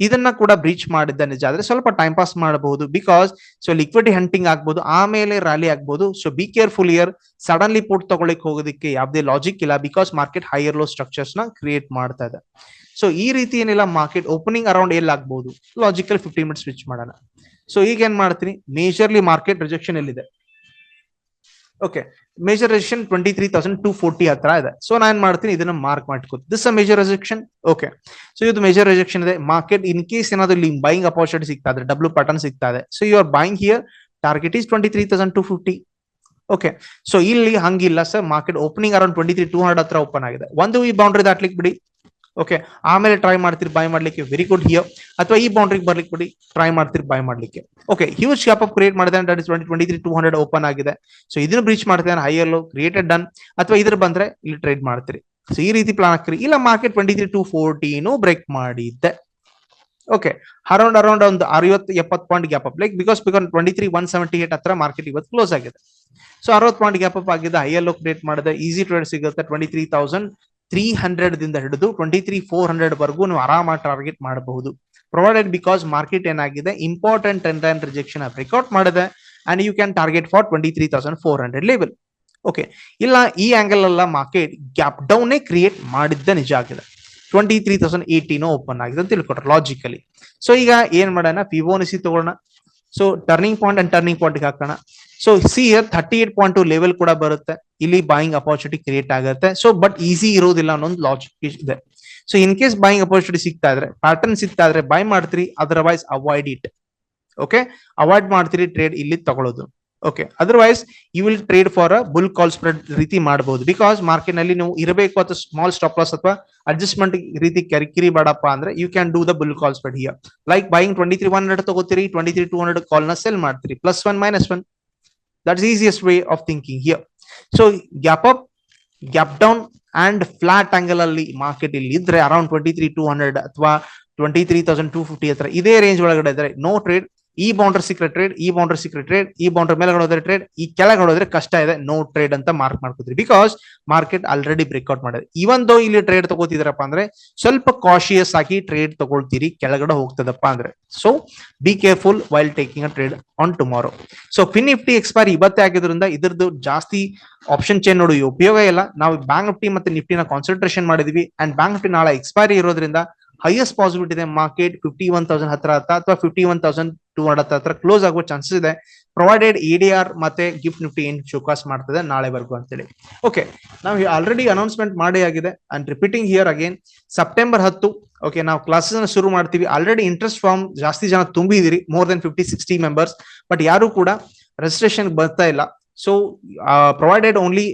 ಇದನ್ನ ಕೂಡ ಬ್ರೀಚ್ ಮಾಡಿದ್ದ ನಿಜ. ಆದ್ರೆ ಸ್ವಲ್ಪ ಟೈಮ್ ಪಾಸ್ ಮಾಡಬಹುದು. ಬಿಕಾಸ್ ಸೊ ಲಿಕ್ವಿಡಿ ಹಂಟಿಂಗ್ ಆಗ್ಬಹುದು ಆಮೇಲೆ ರ್ಯಾಲಿ ಆಗ್ಬಹುದು so be careful here suddenly put ತಗೊಳಿಕ್ ಹೋಗೋದಕ್ಕೆ ಯಾವುದೇ ಲಾಜಿಕ್ ಇಲ್ಲ. ಬಿಕಾಸ್ ಮಾರ್ಕೆಟ್ ಹೈಯರ್ ಲೋ ಸ್ಟ್ರಕ್ಚರ್ಸ್ನ ಕ್ರಿಯೇಟ್ ಮಾಡ್ತಾ ಇದೆ. ಸೊ ಈ ರೀತಿ ಏನಿಲ್ಲ ಮಾರ್ಕೆಟ್ ಓಪನಿಂಗ್ ಅರೌಂಡ್ ಎಲ್ಲಿ ಆಗ್ಬಹುದು ಲಾಜಿಕಲ್ ಫಿಫ್ಟಿ ಮಿನಿಟ್ಸ್ ಸ್ವಿಚ್ ಮಾಡೋಣ. ಸೊ ಈಗ ಏನ್ ಮಾಡ್ತೀನಿ? ಮೇಜರ್ಲಿ ಮಾರ್ಕೆಟ್ ರಿಜೆಕ್ಷನ್ ಎಲ್ಲಿದೆ? Okay major rejection twenty three thousand two forty ಹತ್ರ ಇದೆ. ಸೊ ನಾನು ಏನ್ ಮಾಡ್ತೀನಿ? ಇದನ್ನ ಮಾರ್ಕ್ ಮಾಡ್ಕೋತೀನಿ. This a major rejection okay so ಇದು ಮೇಜರ್ ರಿಜೆಕ್ಷನ್ ಇದೆ. ಮಾರ್ಕೆಟ್ ಇನ್ ಕೇಸ್ ಏನಾದ್ರು ಇಲ್ಲಿ ಬೈಯಿಂಗ್ ಅಪಾರ್ಚುನಿಟಿ ಸಿಗ್ತಾ ಇದೆ ಡಬ್ಲ್ಯೂ ಪ್ಯಾಟರ್ನ್ ಸಿಗ್ತಾ ಇದೆ. So you are buying here target is twenty three thousand two fifty okay so ಇಲ್ಲಿ ಹಂಗಿಲ್ಲ sir market opening around twenty three two hundred ಹತ್ರ ಓಪನ್ ಆಗಿದೆ. ಒಂದು ಈ ಬೌಂಡ್ರಿ ದಾಟ್ಲಿಕ್ಕೆ ಬಿಡಿ. ಓಕೆ ಆಮೇಲೆ ಟ್ರೈ ಮಾಡ್ತೀರಿ ಬೈ ಮಾಡ್ಲಿಕ್ಕೆ ವೆರಿ ಗುಡ್ ಹಿಯರ್ ಅಥವಾ ಈ ಬೌಂಡ್ರಿಗೆ ಬರ್ಲಿಕ್ಕೆ ಬಿಡಿ ಟ್ರೈ ಮಾಡ್ತೀರಿ ಬೈ ಮಾಡ್ಲಿಕ್ಕೆ. Okay huge gap up create ಮಾಡಿದೆ that is twenty twenty three two hundred open ಆಗಿದೆ. ಸೊ ಇದನ್ನು ಬ್ರೀಚ್ ಮಾಡ್ತೇನೆ ಹೈಯರ್ ಲೋ ಕ್ರಿಯೇಟೆಡ್ ಡನ್ ಅಥವಾ ಇದ್ರ ಬಂದ್ರೆ ಇಲ್ಲಿ ಟ್ರೇಡ್ ಮಾಡ್ತೀರಿ. ಸೊ ಈ ರೀತಿ ಪ್ಲಾನ್ ಹಾಕ್ರಿ ಇಲ್ಲ market twenty three two fourteen break ಮಾಡಿದ್ದೆ. ಓಕೆ ಅರೌಂಡ್ ಅರೌಂಡ್ ಒಂದು ಅರವತ್ತು, ಎಪ್ಪತ್ತು point gap up like because because twenty three one seventy eight ಹತ್ರ ಮಾರ್ಕೆಟ್ ಇವತ್ತು ಕ್ಲೋಸ್ ಆಗಿದೆ. ಸೊ ಅರವತ್ತು ಪಾಯಿಂಟ್ ಗ್ಯಾಪ್ ಅಪ್ ಆಗಿದೆ ಹೈಯರ್ ಲೋ ಕ್ರಿಯೇಟ್ ಮಾಡಿದೆ ಈಸಿ ಟ್ರೇಡ್ ಸಿಗುತ್ತೆ twenty three thousand three hundred ದಿಂದ ಹಿಡಿದು ಟ್ವೆಂಟಿ ತ್ರೀ ಫೋರ್ ಹಂಡ್ರೆಡ್ ವರೆಗೂ ನೀವು ಆರಾಮಾಗಿ ಟಾರ್ಗೆಟ್ ಮಾಡಬಹುದು. ಪ್ರೊವೈಡೆಡ್ ಬಿಕಾಸ್ ಮಾರ್ಕೆಟ್ ಏನಾಗಿದೆ important ten and rejection breakout ಮಾಡಿದೆ and you can target for twenty three thousand four hundred level okay ಇಲ್ಲ, ಈ ಆಂಗಲ್ ಅಲ್ಲ ಮಾರ್ಕೆಟ್ ಗ್ಯಾಪ್ ಡೌನ್ ಕ್ರಿಯೇಟ್ ಮಾಡಿದ್ದ ನಿಜ ಆಗಿದೆ. ಟ್ವೆಂಟಿ ತ್ರೀ ತೌಸಂಡ್ ಏಯ್ಟೀನೋ ಓಪನ್ ಆಗಿದೆ ಅಂತ ತಿಳ್ಕೊಟ್ರೆ ಲಾಜಿಕಲಿ ಸೊ ಈಗ ಏನ್ ಮಾಡೋಣ? ಪಿಒನಿಸಿ ತಗೊಳ್ಳೋಣ. So turning point and turning point ಹಾಕೋಣ. So see here thirty eight point two level ಕೂಡ ಬರುತ್ತೆ ಇಲ್ಲಿ ಬಾಯಿಂಗ್ ಅಪಾರ್ಚುನಿಟಿ ಕ್ರಿಯೇಟ್ ಆಗುತ್ತೆ ಸೊ ಬಟ್ ಈಸಿ ಇರೋದಿಲ್ಲ ಅನ್ನೊಂದು ಲಾಜಿಕ್ ಇದೆ so in case buying opportunity ಸಿಗ್ತಾ ಇದ್ರೆ ಪ್ಯಾಟರ್ನ್ ಸಿಗ್ತಾ ಇದ್ರೆ ಬೈ ಮಾಡ್ತೀರಿ otherwise avoid it okay avoid ಮಾಡ್ತೀರಿ ಟ್ರೇಡ್ ಇಲ್ಲಿ ತಗೊಳ್ಳೋದು okay otherwise you will trade for a bull call spread ರೀತಿ ಮಾಡಬಹುದು ಬಿಕಾಸ್ ಮಾರ್ಕೆಟ್ನಲ್ಲಿ ನೀವು ಇರಬೇಕು ಅಥವಾ ಸ್ಮಾಲ್ ಸ್ಟಾಪ್ ಲಾಸ್ ಅಥವಾ ಅಡ್ಜಸ್ಟ್ಮೆಂಟ್ ರೀತಿ ಕರಿಕಿರಿ ಬೇಡಪ್ಪ ಅಂದ್ರೆ you can do the bull call spread here like buying twenty three one hundred ತಗೋತೀರಿ twenty three two hundred ಕಾಲ್ನ ಸೆಲ್ ಮಾಡ್ತೀರಿ plus one minus one that's easiest way of thinking here so gap up gap down and flat angle ಅಲ್ಲಿ market ಇಲ್ಲಿ ಇದ್ರೆ around twenty three two hundred ಅಥವಾ twenty three thousand two fifty ಹತ್ರ ಇದೇ range ಒಳಗಡೆ ಇದ್ರೆ no trade ಈ ಬೌಂಡರ್ ಸಿಕ್ಕರೆ ಟ್ರೇಡ್ ಈ ಬೌಂಡರ್ ಸಿಕ್ಕರೆ ಟ್ರೇಡ್ ಈ ಬೌಂಡರ್ ಮೇಲೆ ಹೋದ್ರೆ ಟ್ರೇಡ್ ಈ ಕೆಳಗೆ ಹೋದ್ರೆ ಕಷ್ಟ ಇದೆ ನೋ ಟ್ರೇಡ್ ಅಂತ ಮಾರ್ಕ್ ಮಾಡ್ಕೋತೀವಿ ಬಿಕಾಸ್ ಮಾರ್ಕೆಟ್ ಆಲ್ರೆಡಿ ಬ್ರೇಕ್ಔಟ್ ಮಾಡಿದೆ. ಇವನ್ ದೋ ಇಲ್ಲಿ ಟ್ರೇಡ್ ತಗೋತಿದ್ರಪ್ಪ ಅಂದ್ರೆ, ಸ್ವಲ್ಪ ಕಾಶಿಯಸ್ ಆಗಿ ಟ್ರೇಡ್ ತಗೊಳ್ತೀರಿ, ಕೆಳಗಡೆ ಹೋಗ್ತದಪ್ಪ ಅಂದ್ರೆ. So be careful while taking a trade on tomorrow so Fin Nifty expiry ಇವತ್ತೇ ಆಗಿದ್ರಿಂದ ಇದ್ರದ್ದು ಜಾಸ್ತಿ ಆಪ್ಷನ್ ಚೇನ್ ನೋಡಿ ಉಪಯೋಗ ಇಲ್ಲ. ನಾವು ಬ್ಯಾಂಕ್ ನಿಫ್ಟಿ ಮತ್ತೆ ನಿಫ್ಟಿನ ಕಾನ್ಸಂಟ್ರೇಷನ್ ಮಾಡಿದ್ವಿ. ಅಂಡ್ ಬ್ಯಾಂಕ್ ನಿಫ್ಟಿ ನಾಳೆ ಎಕ್ಸ್ಪೈರಿ ಇರೋದ್ರಿಂದ ಹೈಯೆಸ್ಟ್ ಪಾಸಿಬಿಲಿಟಿ ಇದೆ ಮಾರ್ಕೆಟ್ ಫಿಫ್ಟಿ ಒನ್ ತೌಸಂಡ್ ಹತ್ರ ಹತ್ರ ಅಥವಾ fifty one thousand two hundred ಹತ್ರ ಕ್ಲೋಸ್ ಆಗುವ ಚಾನ್ಸಸ್ ಇದೆ. ಪ್ರೊವೈಡೆಡ್ ಇ ಡಿ ಆರ್ ಮತ್ತೆ ಗಿಫ್ಟ್ ನಿಫ್ಟಿ ಏನ್ ಶೋಕಾಸ್ ಮಾಡ್ತದೆ ನಾಳೆವರೆಗೂ ಅಂತೇಳಿ. ಓಕೆ ನಾವು ಆಲ್ರೆಡಿ ಅನೌನ್ಸ್ಮೆಂಟ್ ಮಾಡಿ ಆಗಿದೆ and repeating here again September ಹತ್ತು ಓಕೆ ನಾವು ಕ್ಲಾಸಸ್ ಅನ್ನು ಶುರು ಮಾಡ್ತೀವಿ. ಆಲ್ರೆಡಿ ಇಂಟ್ರೆಸ್ಟ್ ಫಾರ್ಮ್ ಜಾಸ್ತಿ ಜನ ತುಂಬಿದಿರಿ more then fifty sixty members but ಯಾರು ಕೂಡ ರಿಜಿಸ್ಟ್ರೇಷನ್ ಬರ್ತಾ ಇಲ್ಲ. So provided only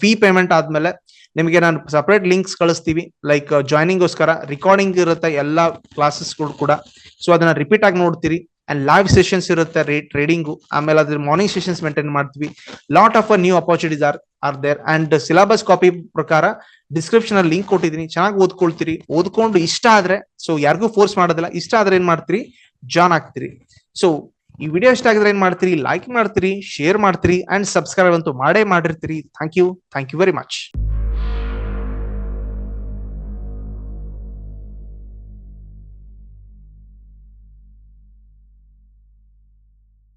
fee payment ಆದ್ಮೇಲೆ ನಿಮಗೆ ನಾನು ಸಪರೇಟ್ ಲಿಂಕ್ಸ್ ಕಳಿಸ್ತೀವಿ ಲೈಕ್ ಜಾಯ್ನಿಂಗ್ಗೋಸ್ಕರ ರೆಕಾರ್ಡಿಂಗ್ ಇರುತ್ತೆ ಎಲ್ಲ ಕ್ಲಾಸಸ್ಗಳು ಕೂಡ. ಸೊ ಅದನ್ನ ರಿಪೀಟ್ ಆಗಿ ನೋಡ್ತೀರಿ. ಅಂಡ್ ಲೈವ್ ಸೆಷನ್ಸ್ ಇರುತ್ತೆ ಟ್ರೇಡಿಂಗು ಆಮೇಲೆ ಅದ್ರ ಮಾರ್ನಿಂಗ್ ಸೆಷನ್ಸ್ ಮೇಂಟೈನ್ ಮಾಡ್ತೀವಿ. Lot of new opportunities are are there and syllabus copy ಪ್ರಕಾರ ಡಿಸ್ಕ್ರಿಪ್ಷನ್ ಅಲ್ಲಿ ಲಿಂಕ್ ಕೊಟ್ಟಿದ್ದೀನಿ. ಚೆನ್ನಾಗಿ ಓದ್ಕೊಳ್ತೀರಿ. ಓದ್ಕೊಂಡು ಇಷ್ಟ ಆದ್ರೆ ಸೊ ಯಾರಿಗೂ ಫೋರ್ಸ್ ಮಾಡೋದಿಲ್ಲ. ಇಷ್ಟ ಆದ್ರೆ ಏನ್ ಮಾಡ್ತೀರಿ? ಜಾನ್ ಆಗ್ತೀರಿ. ಸೊ ಈ ವಿಡಿಯೋ ಇಷ್ಟ ಆಗಿದ್ರೆ ಏನ್ ಮಾಡ್ತೀರಿ? ಲೈಕ್ ಮಾಡ್ತೀರಿ ಶೇರ್ ಮಾಡ್ತೀರಿ ಅಂಡ್ ಸಬ್ಸ್ಕ್ರೈಬ್ ಅಂತೂ ಮಾಡೇ ಮಾಡಿರ್ತೀರಿ. Thank you thank you very much